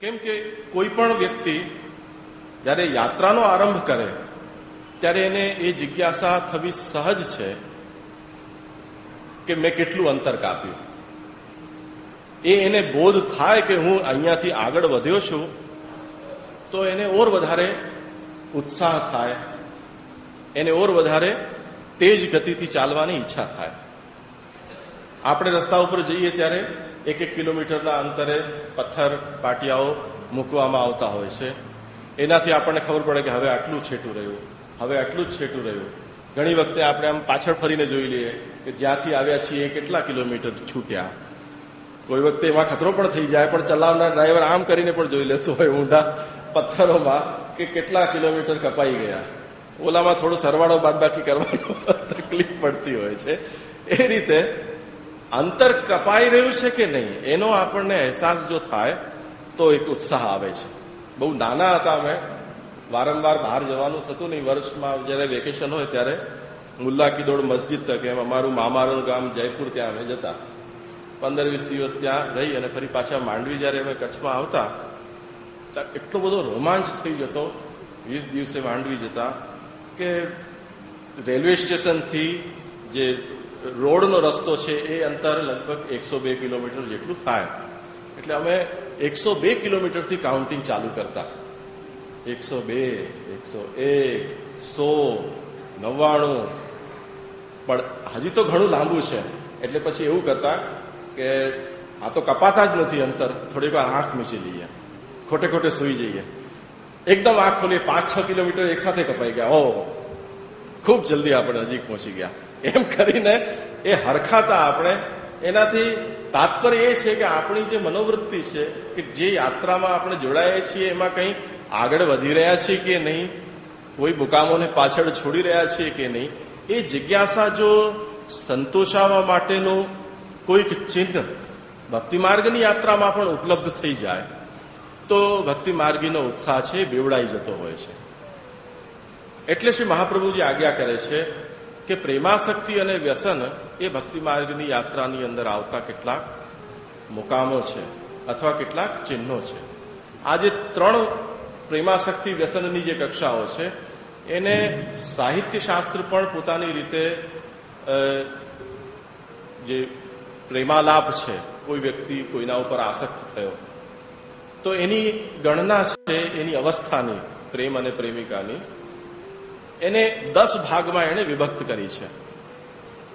કેમ કે કોઈ પણ વ્યક્તિ જ્યારે યાત્રાનો આરંભ કરે, ત્યારે એને એ જિજ્ઞાસા થવી સહજ છે કે મેં કેટલું અંતર કાપ્યું. એ એને બોધ થાય કે હું અહીંયાથી આગળ વધ્યો છું, તો એને ઓર વધારે ઉત્સાહ થાય, એને ઓર વધારે તેજ ગતિથી ચાલવાની ઈચ્છા થાય. આપણે રસ્તા ઉપર જઈએ ત્યારે એક એક કિલોમીટરના અંતરે પથ્થર, પાટિયાઓ મૂકવામાં આવતા હોય છે. એનાથી આપણને ખબર પડે કે હવે આટલું છેટું રહ્યું, હવે આટલું જ છેટું રહ્યું. ઘણી વખતે આપણે આમ પાછળ ફરીને જોઈ લઈએ કે જ્યાંથી આવ્યા છીએ કેટલા કિલોમીટર છૂટ્યા. કોઈ વખતે એમાં ખતરો પણ થઈ જાય, પણ ચલાવનાર ડ્રાઈવર આમ કરીને પણ જોઈ લેતો હોય ઊંડા પથ્થરોમાં કે કેટલા કિલોમીટર કપાઈ ગયા. ઓલામાં થોડો સરવાળો બાદબાકી કરવાનો તકલીફ પડતી હોય છે. એ રીતે અંતર કપાઈ રહ્યું છે કે નહીં, એનો આપણને અહેસાસ જો થાય, તો એક ઉત્સાહ આવે છે. બહુ નાના હતા અમે. વારંવાર બહાર જવાનું થતું નહીં. વર્ષમાં જ્યારે વેકેશન હોય ત્યારે મુલ્લા કિદોડ મસ્જિદ તક એમ અમારું મામારું ગામ જયપુર ત્યાં અમે જતા. પંદર વીસ દિવસ ત્યાં રહી અને ફરી પાછા માંડવી જ્યારે અમે કચ્છમાં આવતા ત્યાં એટલો બધો રોમાંચ થઈ જતો. વીસ દિવસે માંડવી જતા કે રેલવે સ્ટેશનથી જે રોડનો રસ્તો છે એ અંતર લગભગ એકસો બે કિલોમીટર જેટલું થાય. એટલે અમે એકસો બે કિલોમીટરથી કાઉન્ટિંગ ચાલુ કરતા. એકસો બે, એકસો એક, સો, નવ્વાણું. પણ હજી તો ઘણું લાંબુ છે. એટલે પછી એવું કરતા કે આ તો કપાતા જ નથી અંતર. થોડીક વાર આંખ મીચી લઈએ. ખોટે ખોટે સુઈ જઈએ. એકદમ આંખ ખોલીએ પાંચ છ કિલોમીટર એકસાથે કપાઈ ગયા. ઓ ખૂબ જલ્દી આપણે નજીક પહોંચી ગયા. એમ કરીને એ હરખાતા આપણે. એનાથી તાત્પર્ય એ છે કે આપણી જે મનોવૃત્તિ છે, કે જે યાત્રામાં આપણે જોડાયા છીએ, એમાં કંઈ આગળ વધી રહ્યા છીએ કે નહીં? કોઈ મુકામોને પાછળ છોડી રહ્યા છીએ કે નહીં? એ જિજ્ઞાસા જો સંતોષાવા માટેનું કોઈક ચિહ્ન ભક્તિ માર્ગની યાત્રામાં પણ ઉપલબ્ધ થઈ જાય, તો ભક્તિ માર્ગીનો ઉત્સાહ છે, બેવડાઈ જતો હોય છે. એટલે શ્રી મહાપ્રભુજી આજ્ઞા કરે છે કે પ્રેમાશક્તિ અને વ્યસન એ ભક્તિ માર્ગની યાત્રાની અંદર આવતા કેટલાક મુકામો છે અથવા કેટલાક ચિહ્નો છે. આ જે ત્રણ પ્રેમાશક્તિ વ્યસનની જે કક્ષાઓ છે, એને સાહિત્ય શાસ્ત્ર પણ પોતાની રીતે જે પ્રેમાલાપ છે, કોઈ વ્યક્તિ કોઈના ઉપર આસક્ત થયો, તો એની ગણના છે, એની અવસ્થાની પ્રેમ અને પ્રેમિકાની એને દસ ભાગમાં એણે વિભક્ત કરી છે.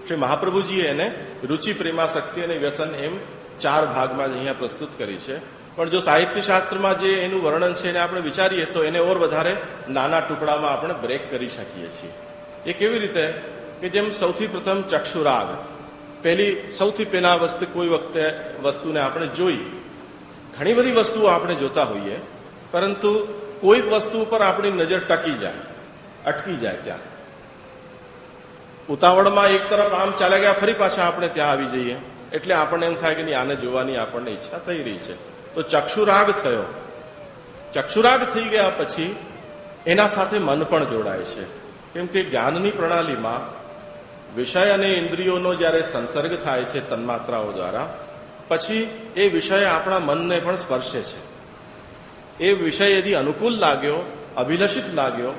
શ્રી મહાપ્રભુજીએ એને રુચિ પ્રેમાશક્તિ અને વ્યસન એમ ચાર ભાગમાં જ અહીંયા પ્રસ્તુત કરી છે. પણ જો સાહિત્ય શાસ્ત્રમાં જે એનું વર્ણન છે એને આપણે વિચારીએ, તો એને ઓર વધારે નાના ટુકડામાં આપણે બ્રેક કરી શકીએ છીએ. એ કેવી રીતે? કે જેમ સૌથી પ્રથમ ચક્ષુરાગ. પહેલી સૌથી પહેલા વસ્તુ કોઈ વખતે વસ્તુને આપણે જોઈ. ઘણી બધી વસ્તુઓ આપણે જોતા હોઈએ, પરંતુ કોઈક વસ્તુ ઉપર આપણી નજર ટકી જાય. અટકી જાય ત્યાં. ઉતાવળમાં એક તરફ આમ ચાલ્યા ગયા, ફરી પાછા આપણે ત્યાં આવી જઈએ. એટલે આપણને એમ થાય કે નહીં, આને જોવાની આપણને ઈચ્છા થઈ રહી છે. તો ચક્ષુરાગ થયો. ચક્ષુરાગ થઈ ગયા પછી એના સાથે મન પણ જોડાય છે. કેમ કે જ્ઞાનની પ્રણાલીમાં વિષય અને ઇન્દ્રિયોનો જ્યારે સંસર્ગ થાય છે તન્માત્રાઓ દ્વારા, પછી એ વિષય આપણા મનને પણ સ્પર્શે છે. એ વિષય યદી અનુકૂળ લાગ્યો, અભિલષિત લાગ્યો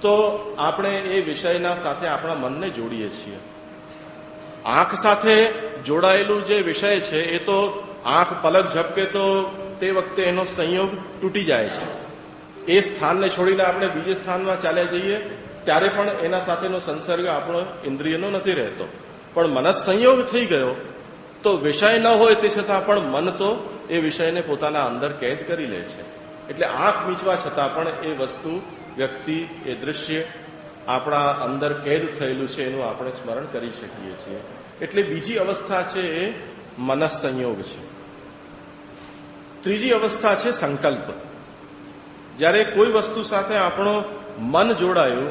તો આપણે એ વિષયના સાથે આપણા મનને જોડીએ છીએ. આંખ સાથે જોડાયેલું જે વિષય છે, એ તો આંખ પલક ઝપકે તો તે વખતે એનો સંયોગ તૂટી જાય છે. એ સ્થાનને છોડીને આપણે બીજે સ્થાનમાં ચાલ્યા જઈએ, ત્યારે પણ એના સાથેનો સંસર્ગ આપણો ઇન્દ્રિયનો નથી રહેતો. પણ મનસ સંયોગ થઈ ગયો, તો વિષય ન હોય તે છતાં પણ મન તો એ વિષયને પોતાના અંદર કેદ કરી લે છે. એટલે આંખ મીચવા છતાં પણ એ વસ્તુ, વ્યક્તિ, એ દૃશ્ય આપણા અંદર કેદ થયેલું છે એનું આપણે સ્મરણ કરી શકીએ છીએ. એટલે બીજી અવસ્થા છે એ મનસ સંયોગ છે. ત્રીજી અવસ્થા છે સંકલ્પ. જ્યારે કોઈ વસ્તુ સાથે આપણો મન જોડાયું,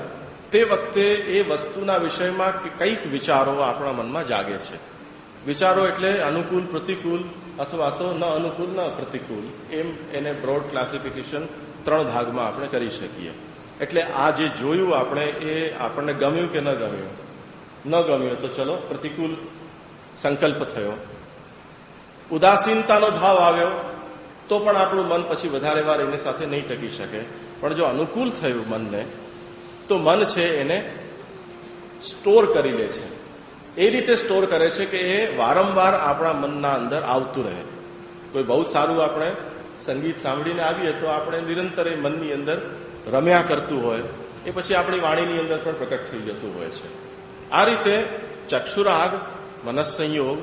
તે વખતે એ વસ્તુના વિષયમાં કંઈક વિચારો આપણા મનમાં જાગે છે. વિચારો એટલે અનુકૂળ પ્રતિકૂળ અથવા તો ન અનુકૂળ, ન પ્રતિકૂળ. એમ એને બ્રોડ ક્લાસિફિકેશન ત્રણ ભાગમાં આપણે કરી શકીએ. એટલે આ જે જોયું આપણે એ આપણને ગમ્યું કે ન ગમ્યું? ન ગમ્યું તો ચલો પ્રતિકૂળ સંકલ્પ થયો. ઉદાસીનતાનો ભાવ આવ્યો તો પણ આપણું મન પછી વધારે વાર એની સાથે નહીં ટકી શકે. પણ જો અનુકૂળ થયું મનને, તો મન છે એને સ્ટોર કરી લે છે. એ રીતે સ્ટોર કરે છે કે એ વારંવાર આપણા મનના અંદર આવતું રહે. કોઈ બહુ સારું આપણે સંગીત સાંભળીને આવીએ તો આપણે નિરંતર એ મનની અંદર રમ્યા કરતું હોય, એ પછી આપણી વાણીની અંદર પણ પ્રકટ થઈ જતું હોય છે. આ રીતે ચક્ષુરાગ મનસ્સંયોગ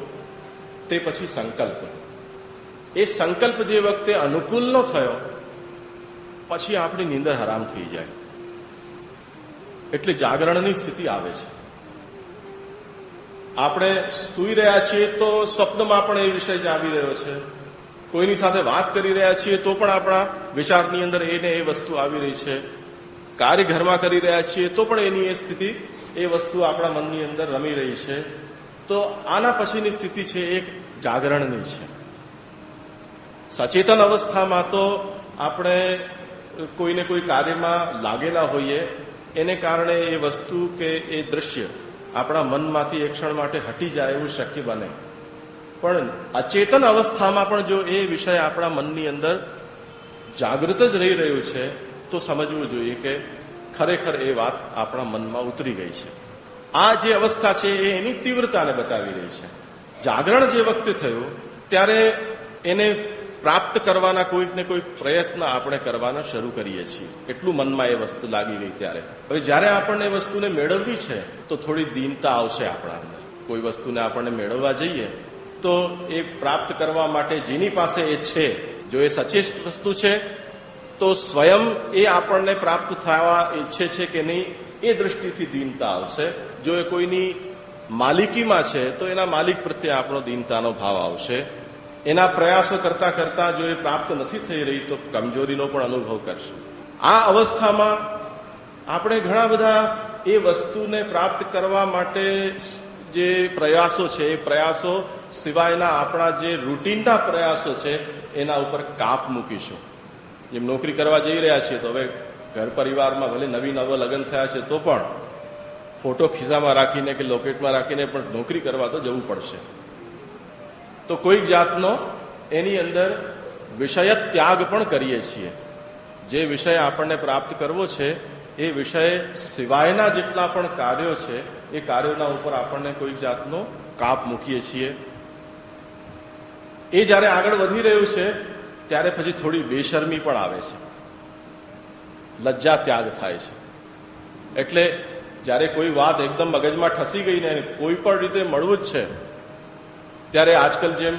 તે પછી સંકલ્પ. એ સંકલ્પ જે વખતે અનુકૂલનો થયો, પછી આપણી નીંદર હરામ થઈ જાય. એટલે જાગરણની સ્થિતિ આવે છે. આપણે સૂઈ રહ્યા છીએ તો સ્વપ્નમાં પણ એ વિષય જ આવી રહ્યો છે. કોઈની સાથે વાત કરી રહ્યા છીએ તો પણ આપણા વિચારની અંદર એને એ વસ્તુ આવી રહી છે. કાર્ય ઘરમાં કરી રહ્યા છીએ તો પણ એની એ સ્થિતિ, એ વસ્તુ આપણા મનની અંદર રમી રહી છે. તો આના પછીની સ્થિતિ છે એક જાગરણની છે. સચેતન અવસ્થામાં તો આપણે કોઈને કોઈ કાર્યમાં લાગેલા હોઈએ, એને કારણે એ વસ્તુ કે એ દ્રશ્ય આપણા મનમાંથી એક ક્ષણ માટે હટી જાય એવું શક્ય બને. પણ અચેતન અવસ્થામાં પણ જો એ વિષય આપણા મનની અંદર જાગૃત જ રહી રહ્યું છે, તો સમજવું જોઈએ કે ખરેખર એ વાત આપણા મનમાં ઉતરી ગઈ છે. આ જે અવસ્થા છે એ એની તીવ્રતાને બતાવી રહી છે. જાગરણ જે વખતે થયું, ત્યારે એને પ્રાપ્ત કરવાના કોઈક ને કોઈક પ્રયત્ન આપણે કરવાના શરૂ કરીએ છીએ. એટલું મનમાં એ વસ્તુ લાગી ગઈ ત્યારે. હવે જ્યારે આપણને એ વસ્તુને મેળવવી છે, તો થોડી દીનતા આવશે આપણા અંદર. કોઈ વસ્તુને આપણને મેળવવા જઈએ, તો એ પ્રાપ્ત કરવા માટે જેની પાસે એ છે, જો એ સચેષ્ટ વસ્તુ છે, તો સ્વયં એ આપણને પ્રાપ્ત થવા ઈચ્છે છે કે નહીં, એ દૃષ્ટિથી દીનતા આવશે. જો એ કોઈની માલિકીમાં છે, તો એના માલિક પ્રત્યે આપણો દીનતાનો ભાવ આવશે. એના પ્રયાસો કરતા કરતા જો એ પ્રાપ્ત નથી થઈ રહી તો કમજોરીનો પણ અનુભવ કરશે. આ અવસ્થામાં આપણે ઘણા બધા એ વસ્તુને પ્રાપ્ત કરવા માટે જે પ્રયાસો છે, એ પ્રયાસો સિવાયના આપણા જે રૂટીનના પ્રયાસો છે, એના ઉપર કાપ મૂકીશું. જેમ નોકરી કરવા જઈ રહ્યા છીએ તો હવે ઘર પરિવારમાં ભલે નવી નવો લગ્ન થયા છે તો પણ ફોટો ખિસ્સામાં રાખીને કે લોકેટમાં રાખીને પણ નોકરી કરવા તો જવું પડશે. તો કોઈક જાતનો એની અંદર વિષય ત્યાગ પણ કરીએ છીએ. જે વિષય આપણને પ્રાપ્ત કરવો છે, એ વિષય સિવાયના જેટલા પણ કાર્યો છે, એ કાર્યોના ઉપર આપણને કોઈક જાતનો કાપ મૂકીએ છીએ. એ જ્યારે આગળ વધી રહ્યું છે, ત્યારે પછી થોડી બેશરમી પણ આવે છે. લજ્જા ત્યાગ થાય છે. એટલે જ્યારે કોઈ વાત એકદમ મગજમાં ઠસી ગઈ ને કોઈ પણ રીતે મળવું જ છે ત્યારે આજકાલ જેમ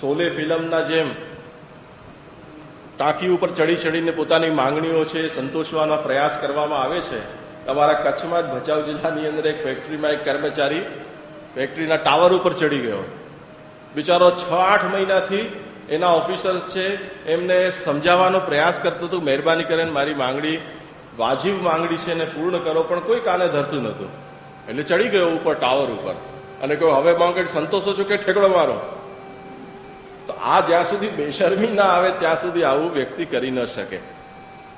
સોલે ફિલ્મના જેમ ટાંકી ઉપર ચડી ચડીને પોતાની માંગણીઓ છે, સંતોષવાનો પ્રયાસ કરવામાં આવે છે, અમારા કચ્છમાં જ ભચાઉ જિલ્લાની અંદર એક ફેક્ટરીમાં એક કર્મચારી ફેક્ટરીના ટાવર ઉપર ચડી ગયો. બિચારો છ આઠ મહિનાથી એના ઓફિસર્સ છે, એમને સમજાવવાનો પ્રયાસ કરતો હતો, મહેરબાની કરીને મારી માંગણી, વાજીબ માંગણી છે એને પૂર્ણ કરો, પણ કોઈ કાને ધરતું નહોતું. એટલે ચડી ગયો ઉપર ટાવર ઉપર. અને કહ્યું હવે માંગણી સંતોષો છો કે ઠેકડો મારો? તો આ જ્યાં સુધી બેશરમી ના આવે, ત્યાં સુધી આવું વ્યક્તિ કરી ન શકે.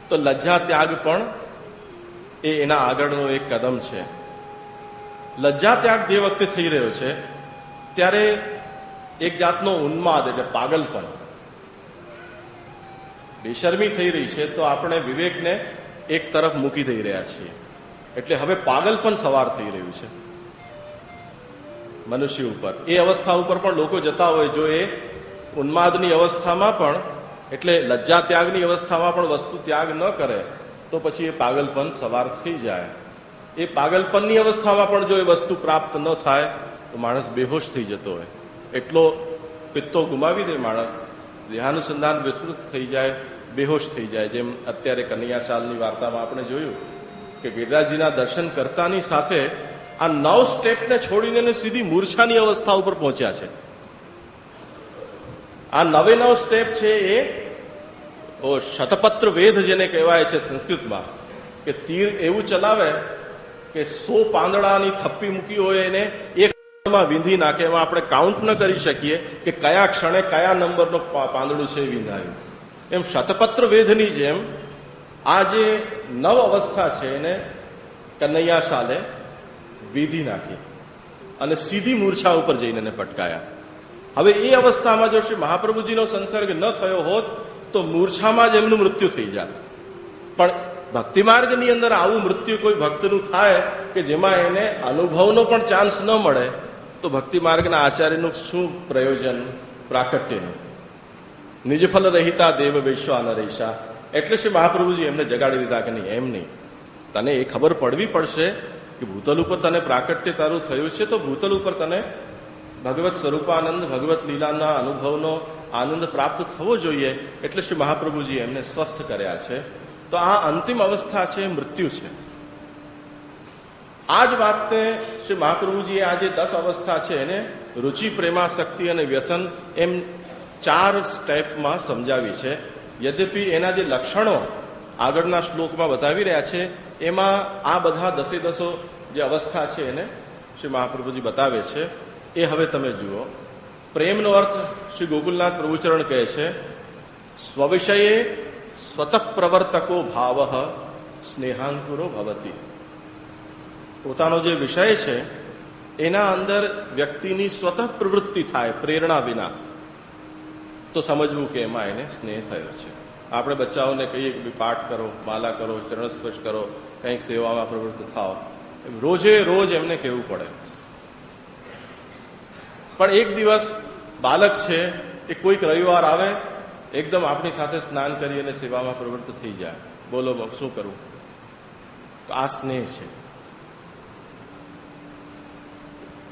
તો લજ્જા ત્યાગ પણ એ એના આગળનો એક કદમ છે. લજ્જા ત્યાગ જે વખતે થઈ રહ્યો છે, ત્યારે એક જાતનો ઉન્માદ એટલે પાગલપણ. બેશરમી થઈ રહી છે, તો આપણે વિવેકને એક તરફ મૂકી દઈ રહ્યા છીએ. એટલે હવે પાગલપણ સવાર થઈ રહ્યું છે. મનુષ્ય ઉપર. એ અવસ્થા ઉપર પણ લોકો જતા હોય. જો એ ઉન્માદની અવસ્થામાં પણ, એટલે લજ્જા ત્યાગની અવસ્થામાં પણ વસ્તુ ત્યાગ ન કરે, તો પછી એ પાગલપન સવાર થઈ જાય. એ પાગલપનની અવસ્થામાં પણ જો એ વસ્તુ પ્રાપ્ત ન થાય, તો માણસ બેહોશ થઈ જતો હોય. એટલો પિત્તો ગુમાવી દે માણસ. દેહાનુસંધાન વિસ્તૃત થઈ જાય, બેહોશ થઈ જાય. જેમ અત્યારે કન્યાશાલની વાર્તામાં આપણે જોયું કે ગિરિરાજજીના દર્શન કરતાની સાથે આ નવ સ્ટેપને છોડીને સીધી મૂર્છાની અવસ્થા ઉપર પહોંચ્યા છે. આ નવે નવ સ્ટેપ છે એ શતપત્ર વેધ જેને કહેવાય છે સંસ્કૃતમાં, કે તીર એવું ચલાવે કે સો પાંદડાની થપ્પી મૂકી હોય એને એક વિંધી નાખે. એમાં આપણે કાઉન્ટ ન કરી શકીએ કે કયા ક્ષણે કયા નંબરનો પાંદડું છે વિંધાયું. એમ શતપત્ર વેધની જેમ આ જે નવ અવસ્થા છે એને કનૈયા શાલે વિધિ નાખી અને સીધી મૂર્છા ઉપર જઈને એને પટકાયા. હવે એ અવસ્થામાં જો શ્રી મહાપ્રભુજીનો સંસર્ગ ન થયો હોત, તો મૂર્છામાં જ એમનું મૃત્યુ થઈ જાય પણ ભક્તિ માર્ગની અંદર આવું મૃત્યુ કોઈ ભક્તનું થાય કે જેમાં એને અનુભવનો પણ ચાન્સ ન મળે, તો ભક્તિ માર્ગના આચાર્યનું શું પ્રયોજન? પ્રાકટ્યનું. નિજફલ રહિતા દેવ વૈશ્વા ન રહીશા એટલે શ્રી મહાપ્રભુજી એમને જગાડી દીધા કે નહીં, એમ નહીં. તને એ ખબર પડવી પડશે કે ભૂતલ ઉપર તને પ્રાકટ્ય તારું થયું છે, તો ભૂતલ ઉપર તને ભગવત સ્વરૂપાનંદ, ભગવત લીલાના અનુભવનો આનંદ પ્રાપ્ત થવો જોઈએ. એટલે શ્રી મહાપ્રભુજી એમને સ્વસ્થ કર્યા છે. તો આ અંતિમ અવસ્થા છે, મૃત્યુ છે. આ જ વાતને શ્રી મહાપ્રભુજીએ આ જે દસ અવસ્થા છે, એને રુચિ પ્રેમાશક્તિ અને વ્યસન એમ ચાર સ્ટેપમાં સમજાવી છે. યદ્યપિ એના જે લક્ષણો આગળના શ્લોકમાં બતાવી રહ્યા છે એમાં આ બધા દસે દસો જે અવસ્થા છે એને શ્રી મહાપ્રભુજી બતાવે છે. એ હવે તમે જુઓ. પ્રેમનો અર્થ શ્રી ગોકુલનાથ પ્રભુચરણ કહે છે, સ્વવિષયે સ્વતઃ પ્રવર્તકો ભાવ સ્નેહાંકુરો ભવતી. પોતાનો જે વિષય છે, એના અંદર વ્યક્તિની સ્વતઃ પ્રવૃત્તિ થાય પ્રેરણા વિના. તો સમજવું કે એમાં એને સ્નેહ થયો છે. આપણે બચ્ચાઓને કહીએ કે પાઠ કરો, માલા કરો, ચરણ સ્પર્શ કરો. કંઈક સેવામાં પ્રવૃત્ત થાવ એમ રોજે રોજ એમને કહેવું પડે. પણ એક દિવસ બાલક છે, એ કોઈક રવિવાર આવે, એકદમ આપણી સાથે સ્નાન કરી અને સેવામાં પ્રવૃત્ત થઈ જાય. બોલો શું કરું? તો આ સ્નેહ છે.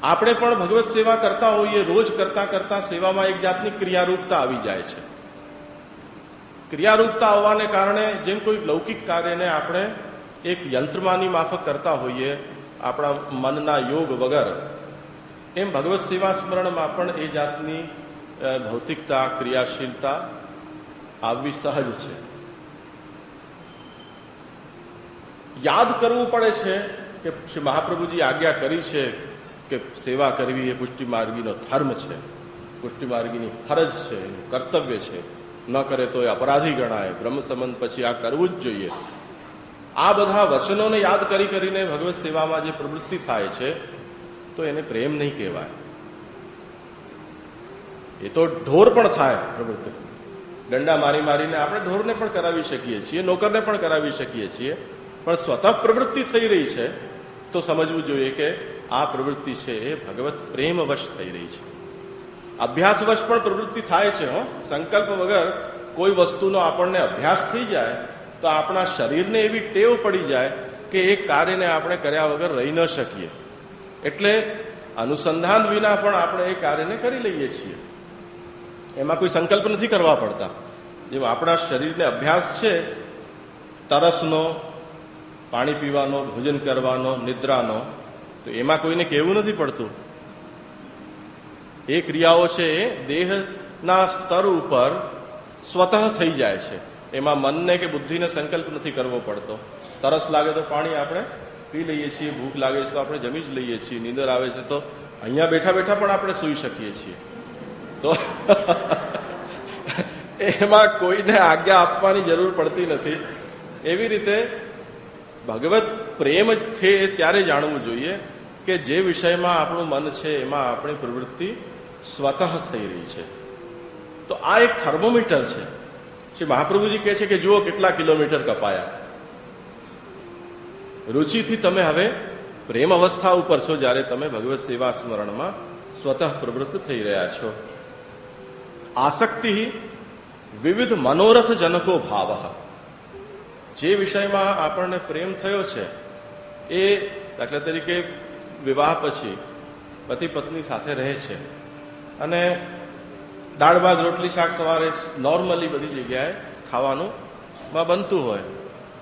આપણે પણ ભગવત સેવા કરતા હોઈએ, રોજ કરતા કરતા સેવામાં એક જાતની ક્રિયારૂપતા આવી જાય છે. ક્રિયારૂપતા આવવાને કારણે જેમ કોઈ લૌકિક કાર્યને આપણે એક યંત્રમાની માફક કરતા હોઈએ, આપણા મનના યોગ વગર. એમ ભગવત સેવા સ્મરણમાં પણ એ જાતની ભૌતિકતા, ક્રિયાશીલતા આવવી સહજ છે. યાદ કરવું પડે છે કે શ્રી મહાપ્રભુજી આજ્ઞા કરી છે કે સેવા કરવી એ પુષ્ટિ માર્ગીનો ધર્મ છે. પુષ્ટિ માર્ગીની ફરજ છે, એનું કર્તવ્ય છે. ન કરે તો એ અપરાધી ગણાય. બ્રહ્મ સંબંધ પછી આ કરવું જ જોઈએ. આ બધા વચનોને યાદ કરી કરીને ભગવત સેવામાં જે પ્રવૃત્તિ થાય છે, તો એને પ્રેમ નહીં કહેવાય. એ તો ઢોર પણ થાય પ્રવૃત્તિ. દંડા મારી મારીને આપણે ઢોરને પણ કરાવી શકીએ છીએ, નોકરને પણ કરાવી શકીએ છીએ, પણ સ્વતઃ પ્રવૃત્તિ થઈ રહી છે, તો સમજવું જોઈએ કે આ પ્રવૃત્તિ છે એ ભગવત પ્રેમવશ થઈ રહી છે. અભ્યાસવશ પણ પ્રવૃત્તિ થાય છે, હો. સંકલ્પ વગર કોઈ વસ્તુનો આપણને અભ્યાસ થઈ જાય તો આપણા શરીરને એવી ટેવ પડી જાય કે એ કાર્યને આપણે કર્યા વગર રહી ન શકીએ. એટલે અનુસંધાન વિના પણ આપણે એ કાર્યને કરી લઈએ છીએ. એમાં કોઈ સંકલ્પ નથી કરવા પડતા. જેમ આપણા શરીરને અભ્યાસ છે, તરસનો, પાણી પીવાનો, ભોજન કરવાનો, નિદ્રાનો, તો એમાં કોઈને કહેવું નથી પડતું. એ ક્રિયાઓ છે એ દેહના સ્તર ઉપર સ્વતઃ થઈ જાય છે. એમાં મનને કે બુદ્ધિને સંકલ્પ નથી કરવો પડતો. તરસ લાગે તો પાણી આપણે પી લઈએ છીએ, ભૂખ લાગે છે તો આપણે જમી જ લઈએ છીએ, નીંદર આવે છે તો અહીંયા બેઠા બેઠા પણ આપણે સૂઈ શકીએ છીએ. તો એમાં કોઈને આજ્ઞા આપવાની જરૂર પડતી નથી. એવી રીતે ભગવત પ્રેમ જ છે એ ત્યારે જાણવું જોઈએ કે જે વિષયમાં આપણું મન છે એમાં આપણી પ્રવૃત્તિ સ્વતઃ થઈ રહી છે. તો આ એક થર્મોમીટર છે. શ્રી મહાપ્રભુજી કહે છે કે જુઓ કેટલા કિલોમીટર કપાયા. રુચિથી તમે હવે પ્રેમ અવસ્થા ઉપર છો જ્યારે તમે ભગવત સેવા સ્મરણમાં સ્વતઃ પ્રવૃત્ત થઈ રહ્યા છો. આસક્તિ વિવિધ મનોરથ જનકો ભાવ. જે વિષયમાં આપણને પ્રેમ થયો છે, એ દાખલા તરીકે વિવાહ પછી પતિ પત્ની સાથે રહે છે. અને દાળ ભાત રોટલી, શાક સવારે નોર્મલી બધી જગ્યાએ ખાવાનું માં બનતું હોય.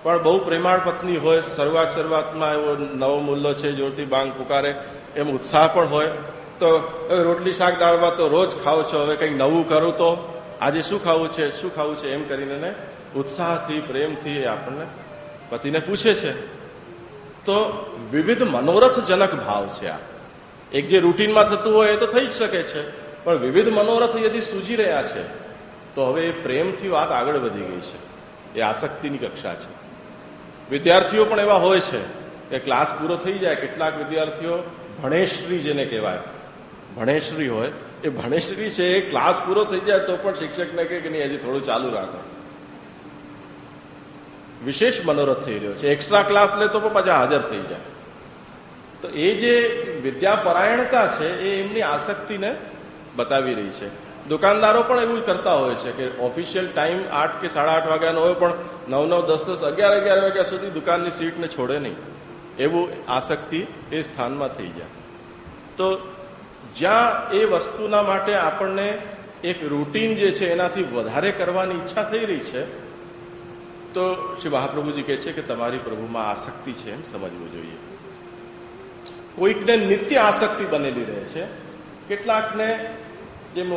પણ બહુ પ્રેમાળ પત્ની હોય, શરૂઆત શરૂઆતમાં એવો નવો મુલ્લો છે, જોરથી બાંગ પુકારે, એમ ઉત્સાહ પણ હોય. તો હવે રોટલી, શાક દાળ ભાત તો રોજ ખાવ છો, હવે કંઈક નવું કરું તો? આજે શું ખાવું છે, શું ખાવું છે, એમ કરીને ઉત્સાહથી, પ્રેમથી એ આપણને પતિને પૂછે છે. તો વિવિધ મનોરથજનક ભાવ છે આ. એક જે રૂટીનમાં થતું હોય એ તો થઈ જ શકે છે. પણ વિવિધ મનોરથ યદિ સૂજી રહ્યા છે, તો હવે એ પ્રેમથી વાત આગળ વધી ગઈ છે. એ આસક્તિની કક્ષા છે. વિદ્યાર્થીઓ પણ એવા હોય છે કે ક્લાસ પૂરો થઈ જાય, કેટલાક વિદ્યાર્થીઓ ભણેશ્રી જેને કહેવાય. ભણેશ્રી હોય, એ ભણેશ્રી છે, એ ક્લાસ પૂરો થઈ જાય તો પણ શિક્ષકને કહે કે નહીં, હજી થોડું ચાલુ રાખો. વિશેષ મનોરથ થઈ રહ્યો છે. એક્સ્ટ્રા ક્લાસ લે તો પણ પાછા હાજર થઈ જાય. તો એ જે વિદ્યાપરાયણતા છે, એ એમની આસક્તિને બતાવી રહી છે. દુકાનદારો પણ એવું કરતા હોય છે કે ઓફિશિયલ ટાઈમ આઠ કે સાડા આઠ વાગ્યાનો હોય પણ નવ નવ દસ દસ અગિયાર અગિયાર વાગ્યા સુધી દુકાનની સીટને છોડે નહીં. એવું આસક્તિ એ સ્થાનમાં થઈ જાય. તો જ્યાં એ વસ્તુના માટે આપણને એક રૂટીન જે છે એનાથી વધારે કરવાની ઈચ્છા થઈ રહી છે, તો શ્રી મહાપ્રભુજી કહે છે કે તમારી પ્રભુમાં આસક્તિ છે એમ સમજવું જોઈએ. કોઈકને નિત્ય આસક્તિ બનેલી રહે છે. કેટલાકને જેમ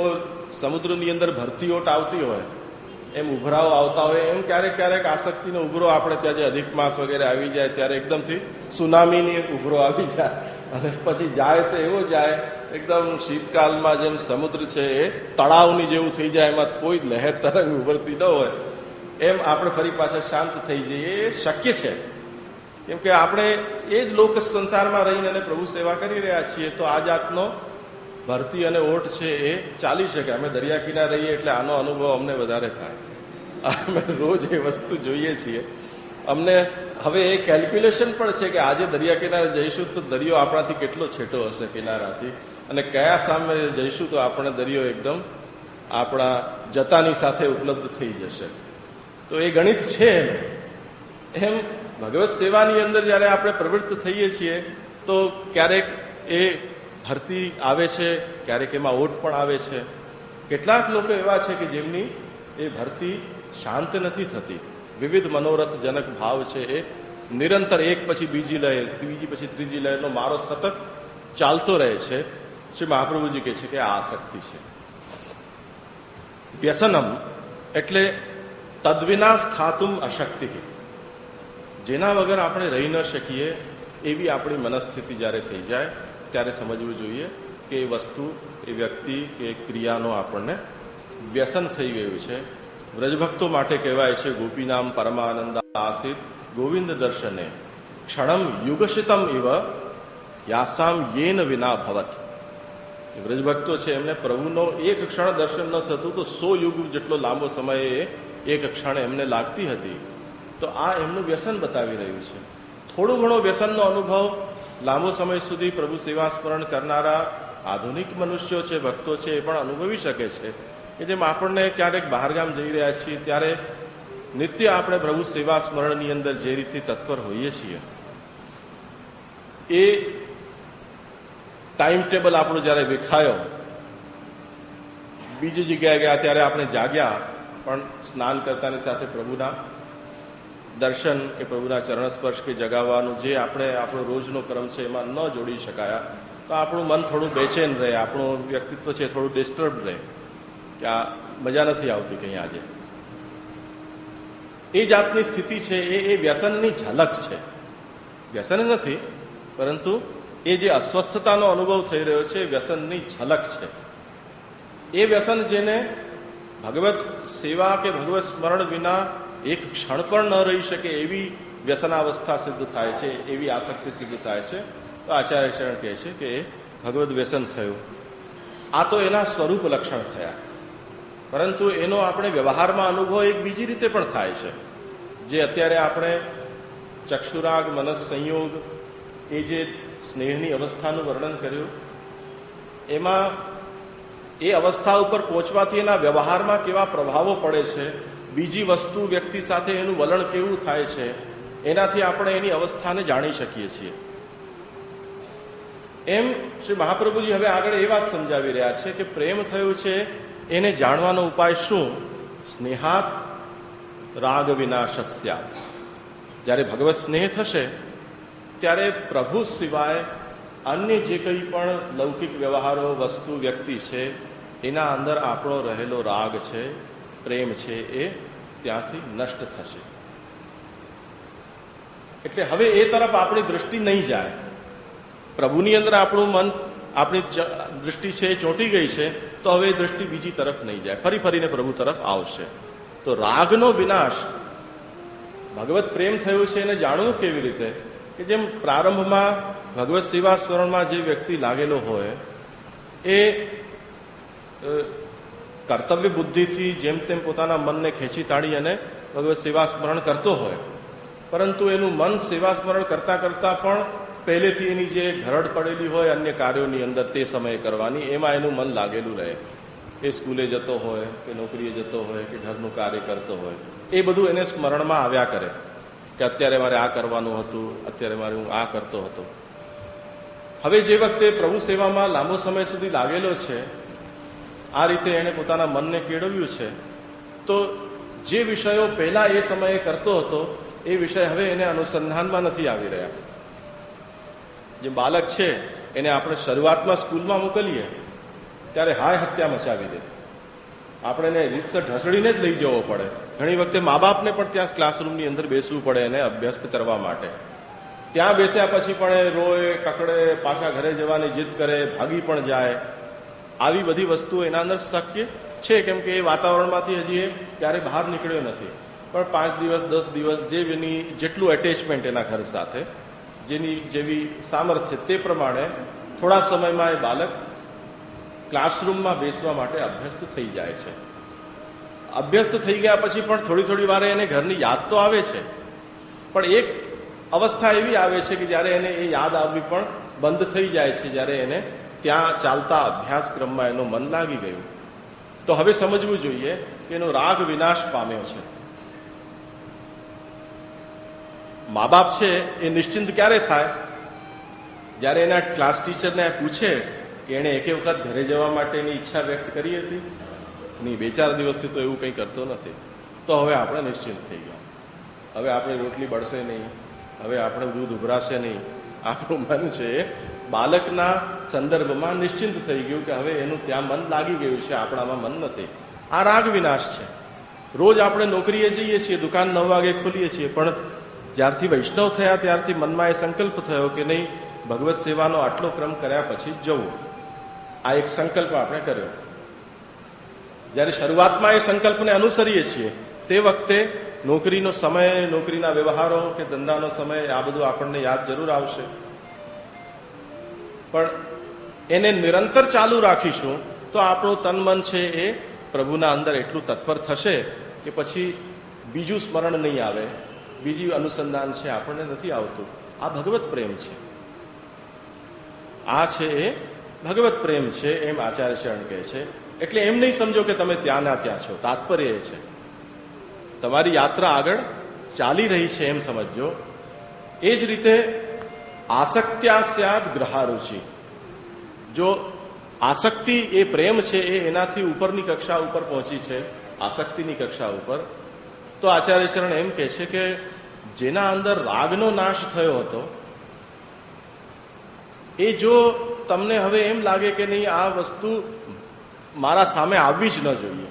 સમુદ્રની અંદર ભરતીઓટ આવતી હોય, એમ ઉભરાઓ આવતા હોય, એમ ક્યારેક ક્યારેક આસક્તિનો ઉભરો આપણે ત્યાં જે અધિક માસ વગેરે આવી જાય, ત્યારે એકદમથી સુનામીની ઉભરો આવી જાય. અને પછી જાય તો એવો જાય, એકદમ શીતકાલમાં જેમ સમુદ્ર છે એ તળાવની જેવું થઈ જાય, એમાં કોઈ લહેર તરંગ ઉભરતી ન હોય. એમ આપણે ફરી પાછા શાંત થઈ જઈએ, એ શક્ય છે. કેમ કે આપણે એ જ લોક સંસારમાં રહીને પ્રભુ સેવા કરી રહ્યા છીએ, તો આ જાતનો ભરતી અને ઓઠ છે એ ચાલી શકે. અમે દરિયા કિનારે રહીએ એટલે આનો અનુભવ અમને વધારે થાય. અમે રોજ એ વસ્તુ જોઈએ છીએ. અમને હવે એ કેલ્ક્યુલેશન પણ છે કે આજે દરિયા કિનારે જઈશું તો દરિયો આપણાથી કેટલો છેટો હશે કિનારાથી? અને કયા સામે જઈશું તો આપણે દરિયો એકદમ આપણા જતાની સાથે ઉપલબ્ધ થઈ જશે. તો એ ગણિત છે એમ ભગવત સેવાની અંદર જ્યારે આપણે પ્રવૃત્ત થઈએ છીએ, તો ક્યારેક એ ભરતી આવે છે, ક્યારેક એમાં ઓટ પણ આવે છે. કેટલાક લોકો એવા છે કે જેમની એ ભરતી શાંત નથી થતી. વિવિધ મનોરથજનક ભાવ છે એ. નિરંતર એક પછી બીજી લહેર બીજી પછી ત્રીજી લહેરનો મારો સતત ચાલતો રહે છે. શ્રી મહાપ્રભુજી કહે છે કે આ આસક્તિ છે. વ્યસનમ એટલે તદ્વિના સ્થાતુમ અશક્તિ. જેના વગર આપણે રહી ન શકીએ એવી આપણી મનસ્થિતિ જ્યારે થઈ જાય ત્યારે સમજવું જોઈએ કે એ વસ્તુ, એ વ્યક્તિ કે ક્રિયાનો આપણને વ્યસન થઈ ગયું છે. વ્રજભક્તો માટે કહેવાય છે, ગોપીનામ પરમાનંદ આસિત, ગોવિંદ દર્શને. ક્ષણમ યુગશિતમ ઇવ, યાસામ યેન વિના ભવત. વ્રજભક્તો છે, એમને પ્રભુનો એક ક્ષણ દર્શન ન થતું તો સો યુગ જેટલો લાંબો સમય એક ક્ષણ એમને લાગતી હતી. તો આ એમનું વ્યસન બતાવી રહ્યું છે. થોડું ઘણો વ્યસનનો અનુભવ લાંબો સમય સુધી પ્રભુ સેવા સ્મરણ કરનારા આધુનિક મનુષ્યો છે, ભક્તો છે, એ પણ અનુભવી શકે છે કે જેમ આપણને ક્યારેક બહારગામ જઈ રહ્યા છીએ, ત્યારે નિત્ય આપણે પ્રભુ સેવા સ્મરણની અંદર જે રીતે તત્પર હોઈએ છીએ. એ ટાઈમ ટેબલ આપણો જ્યારે વિખાયો, બીજી જગ્યાએ ગયા ત્યારે આપણે જાગ્યા, પણ સ્નાન કરતાની સાથે પ્રભુના દર્શન કે પ્રભુના ચરણ સ્પર્શ કે જગાવવાનું જે આપણે આપણો રોજનો ક્રમ છે એમાં ન જોડી શકાયા. તો આપણું મન થોડું બેચેન રહે, આપણું વ્યક્તિત્વ છે થોડું ડિસ્ટર્બ રહે. કે આ મજા નથી આવતી કંઈ આજે. એ જાતની સ્થિતિ છે એ એ વ્યસનની ઝલક છે. વ્યસન નથી, પરંતુ એ જે અસ્વસ્થતાનો અનુભવ થઈ રહ્યો છે વ્યસનની ઝલક છે. એ વ્યસન જેને ભગવત સેવા કે ભગવત સ્મરણ વિના એક ક્ષણ પણ ન રહી શકે એવી વ્યસનાવસ્થા સિદ્ધ થાય છે, એવી આસક્તિ સિદ્ધ થાય છે. તો આચાર્ય શરણ કહે છે કે એ ભગવત વ્યસન થયું. આ તો એના સ્વરૂપ લક્ષણ થયા. પરંતુ એનો આપણે વ્યવહારમાં અનુભવ એક બીજી રીતે પણ થાય છે. જે અત્યારે આપણે ચક્ષુરાગ, મનસ સંયોગ, એ જે સ્નેહની અવસ્થાનું વર્ણન કર્યું, એમાં એ અવસ્થા ઉપર પહોંચવાથી એના વ્યવહારમાં કેવા પ્રભાવો પડે છે બીજી વસ્તુ વ્યક્તિ સાથે એનું વલણ કેવું થાય છે, એનાથી આપણે એની અવસ્થાને જાણી શકીએ છીએ. એમ શ્રી મહાપ્રભુજી હવે આગળ એ વાત સમજાવી રહ્યા છે કે પ્રેમ થયું છે, એને જાણવાનો ઉપાય શું? સ્નેહાત રાગ વિનાશસ્યાત જ્યારે ભગવત સ્નેહ થશે, ત્યારે પ્રભુ સિવાય અન્ય જે કંઈ પણ લૌકિક વ્યવહારો, વસ્તુ, વ્યક્તિ છે, એના અંદર આપણો રહેલો રાગ છે પ્રેમ છે એ ત્યાંથી નષ્ટ થશે. એટલે હવે એ તરફ આપણી દૃષ્ટિ નહીં જાય. પ્રભુની અંદર આપણું મન, આપણી દૃષ્ટિ છે એ ચોંટી ગઈ છે, તો હવે એ દૃષ્ટિ બીજી તરફ નહીં જાય. ફરી ફરીને પ્રભુ તરફ આવશે. તો રાગનો વિનાશ, ભગવત પ્રેમ થયું છે એને જાણવું કેવી રીતે? કે જેમ પ્રારંભમાં ભગવત સેવા સ્મરણમાં જે વ્યક્તિ લાગેલો હોય, એ કર્તવ્ય બુદ્ધિથી જેમ તેમ પોતાના મનને ખેંચી તાળી અને ભગવત સેવા સ્મરણ કરતો હોય. પરંતુ એનું મન સેવા સ્મરણ કરતા કરતા પણ પહેલેથી એની જે ઘરડ પડેલી હોય અન્ય કાર્યોની અંદર તે સમયે કરવાની, એમાં એનું મન લાગેલું રહે. એ સ્કૂલે જતો હોય, કે નોકરીએ જતો હોય, કે ઘરનું કાર્ય કરતો હોય, એ બધું એને સ્મરણમાં આવ્યા કરે કે અત્યારે મારે આ કરવાનું હતું, અત્યારે મારે હું આ કરતો હતો. હવે જે વખતે પ્રભુ સેવામાં લાંબો સમય સુધી લાગેલો છે આ રીતે એણે પોતાના મનને કેળવ્યું છે. તો જે વિષયો પહેલા એ સમયે કરતો હતો, એ વિષય હવે એને અનુસંધાનમાં નથી આવી રહ્યા. જે બાલક છે, એને આપણે શરૂઆતમાં સ્કૂલમાં મોકલીએ, ત્યારે હાય હત્યા મચાવી દે. આપણે એને રીતસર ઢસડીને જ લઈ જવો પડે. ઘણી વખતે મા બાપને પણ ત્યાં ક્લાસરૂમની અંદર બેસવું પડે એને અભ્યસ્ત કરવા માટે. ત્યાં બેસ્યા પછી પણ એ રોય કકડે, પાછા ઘરે જવાની જીદ કરે, ભાગી પણ જાય. આવી બધી વસ્તુઓ એના અંદર શક્ય છે, કેમ કે એ વાતાવરણમાંથી હજી એ ક્યારે બહાર નીકળ્યો નથી. પણ પાંચ દિવસ, દસ દિવસ જે એની જેટલું એટેચમેન્ટ એના ઘર સાથે, જેની જેવી સામર્થ્ય તે પ્રમાણે થોડા સમયમાં એ બાળક ક્લાસરૂમમાં બેસવા માટે અભ્યસ્ત થઈ જાય છે. અભ્યસ્ત થઈ ગયા પછી પણ થોડી થોડી વારે એને ઘરની યાદ તો આવે છે. પણ એક અવસ્થા એવી આવે છે કે જ્યારે એને એ યાદ આવવી પણ બંધ થઈ જાય છે, જ્યારે એને ત્યાં ચાલતા અભ્યાસક્રમમાં એનું મન લાગી ગયું. તો હવે સમજવું જોઈએ કે એનો રાગ વિનાશ પામ્યો છે. મા બાપ છે એ નિશ્ચિંત ક્યારે થાય? જ્યારે એના ક્લાસ ટીચરને પૂછે કે એણે એક વખત ઘરે જવા માટેની ઈચ્છા વ્યક્ત કરી હતી? નહીં બે ચાર દિવસથી તો એવું કંઈ કરતો નથી. તો હવે આપણે નિશ્ચિંત થઈ ગયા. હવે આપણે રોટલી બળશે નહીં. હવે આપણે દૂધ ઉભરાશે નહીં. આપણું મન છે એ બાલકના સંદર્ભમાં નિશ્ચિંત થઈ ગયું કે હવે એનું ત્યાં મન લાગી ગયું છે, આપણામાં મન નથી. આ રાગ વિનાશ છે. રોજ આપણે નોકરીએ જઈએ છીએ, દુકાન નવ વાગે ખોલીએ છીએ, પણ જ્યારથી વૈષ્ણવ થયા ત્યારથી મનમાં એ સંકલ્પ થયો કે નહીં, ભગવત સેવાનો આટલો ક્રમ કર્યા પછી જવું. આ એક સંકલ્પ આપણે કર્યો. જ્યારે શરૂઆતમાં એ સંકલ્પને અનુસરીએ છીએ, તે વખતે નોકરીનો સમય, નોકરીના વ્યવહારો કે ધંધાનો સમય, આ બધું આપણને યાદ જરૂર આવશે. પણ એને નિરંતર ચાલુ રાખીશું, તો આપણું તન મન છે એ પ્રભુના અંદર એટલું તત્પર થશે કે પછી બીજું સ્મરણ નહીં આવે, બીજું અનુસંધાન છે, આપણને નથી આવતું. આ ભગવત પ્રેમ છે. આ છે એ ભગવત પ્રેમ છે એમ આચાર્ય શરણ કહે છે. એટલે એમ નહીં સમજો કે તમે ત્યાંના ત્યાં છો, તાત્પર્ય એ છે. તમારી યાત્રા આગળ ચાલી રહી છે એમ સમજજો. એ જ રીતે આસક્ત્યા સ્યાદ ગ્રહારુચિ. જો આસક્તિ એ પ્રેમ છે, એ એનાથી ઉપરની કક્ષા ઉપર પહોંચી છે, આસક્તિની કક્ષા ઉપર, તો આચાર્ય શરણ એમ કહે છે કે જેના અંદર રાગનો નાશ થયો હતો, એ જો તમને હવે એમ લાગે કે નહીં, આ વસ્તુ મારા સામે આવવી જ ન જોઈએ.